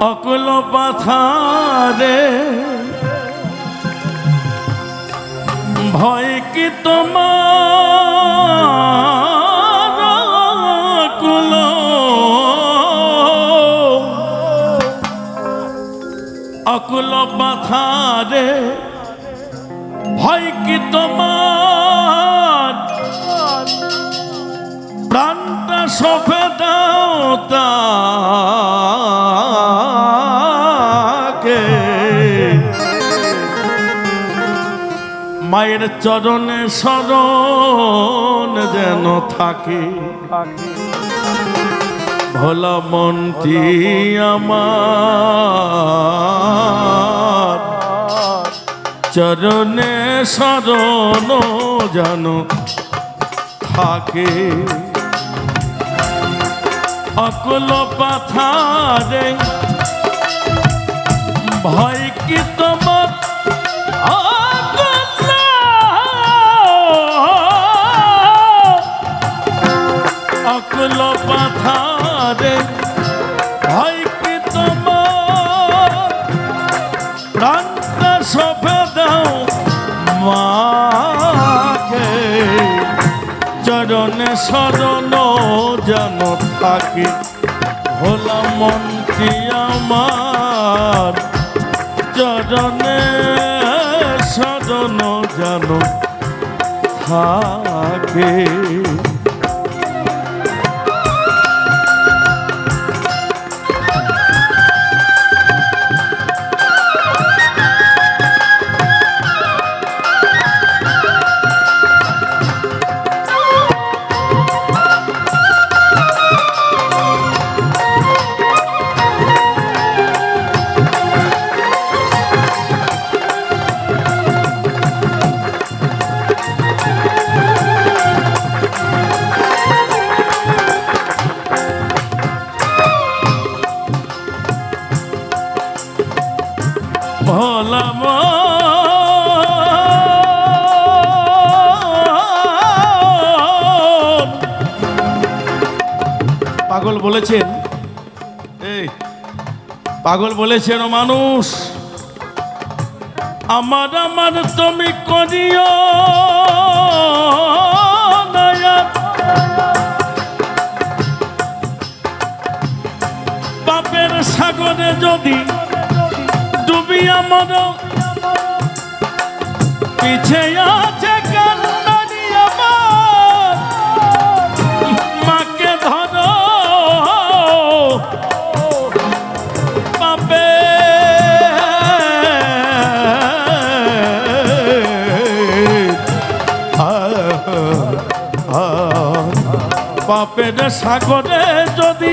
অকুল পাথারে। ভয় কি তোমার অকুল? অকুল পাথারে। ভয় কি তোমার? প্রাণটা সফে মায়ের চরণে শরণ যেন থাকে। ভোলা মনটি আমার। চরণে শরণ যেন থাকে। অকুল পাথারে ভয় কি তোমার? অকুল পাথারে ভয় কি তোমার প্রাণটা সফে দাও মাকে। চরণে শরণ যেন থাকে, ভোলা মনটি আমার। চরণে শরণ যেন থাকে। পাগল বলেছেন। এই পাগল বলেছেন মানুষ। আমার আমার তুমি করিও। পাপের সাগরে যদি ডুবি আমার। পিছে আছে কান্নানি আমার। মাকে ধরো। পাপে। পাপের সাগরে যদি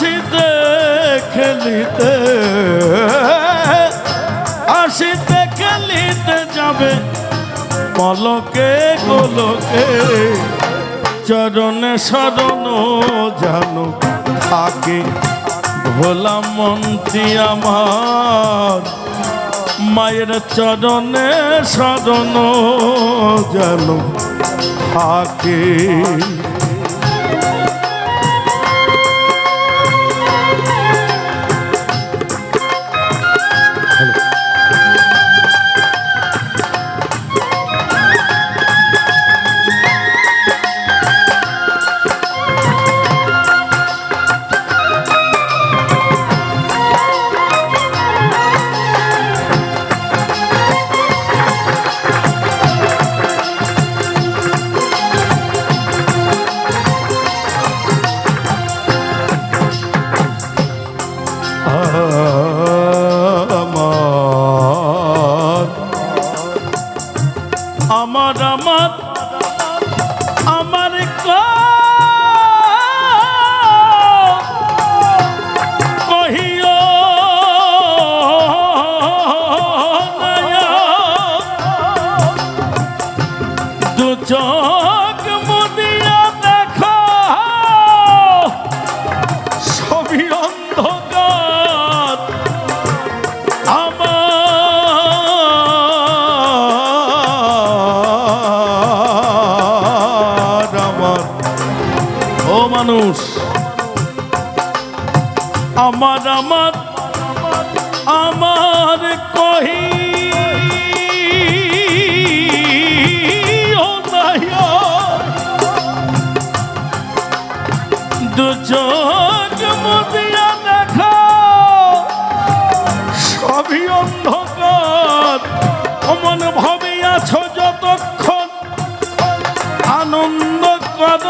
হাসিতে খেলিতে হাসিতে খেলিতে যাবে পলকে গোলকে। চরণে শরণ জানো থাকে ভোলা মন্ত্রী আমার। মায়ের চরণে শরণ যেন থাকে আমার আমার আমার আমার কহি ও নাইয়া দু চোখ মুদিয়া যতক্ষণ আনন্দ কর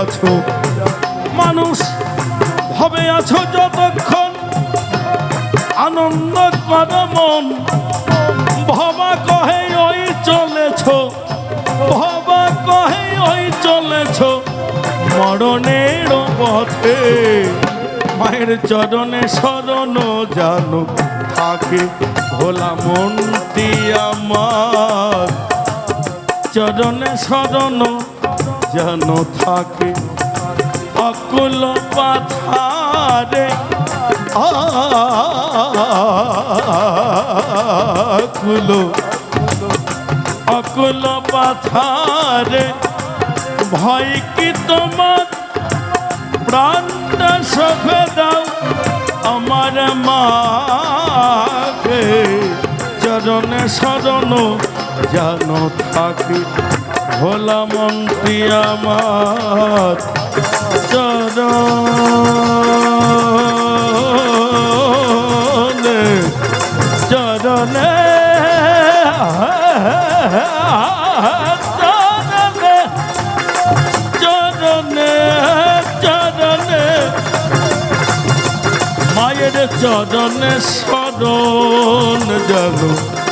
আছো মানুষ ভাবে আছো যতক্ষণ আনন্দ কর মন ভবা কহে ওই চলেছ ভবা কহে ওই চলেছ মরণের পথে মায়ের চরণে শরণ জানো, থাকে ভোলা মনটি আমার। চরণে শরণ যেন থাকে অকুল পাথারে। আকুল অকুল পাথারে। ভয় কি তোমার প্রাণটা সফে দাও আমার মাকে চরণে শরণ যেন থাকি। ভোলা মন্ত্রী আমার চরণে চরণে চরণে শরণ জানো।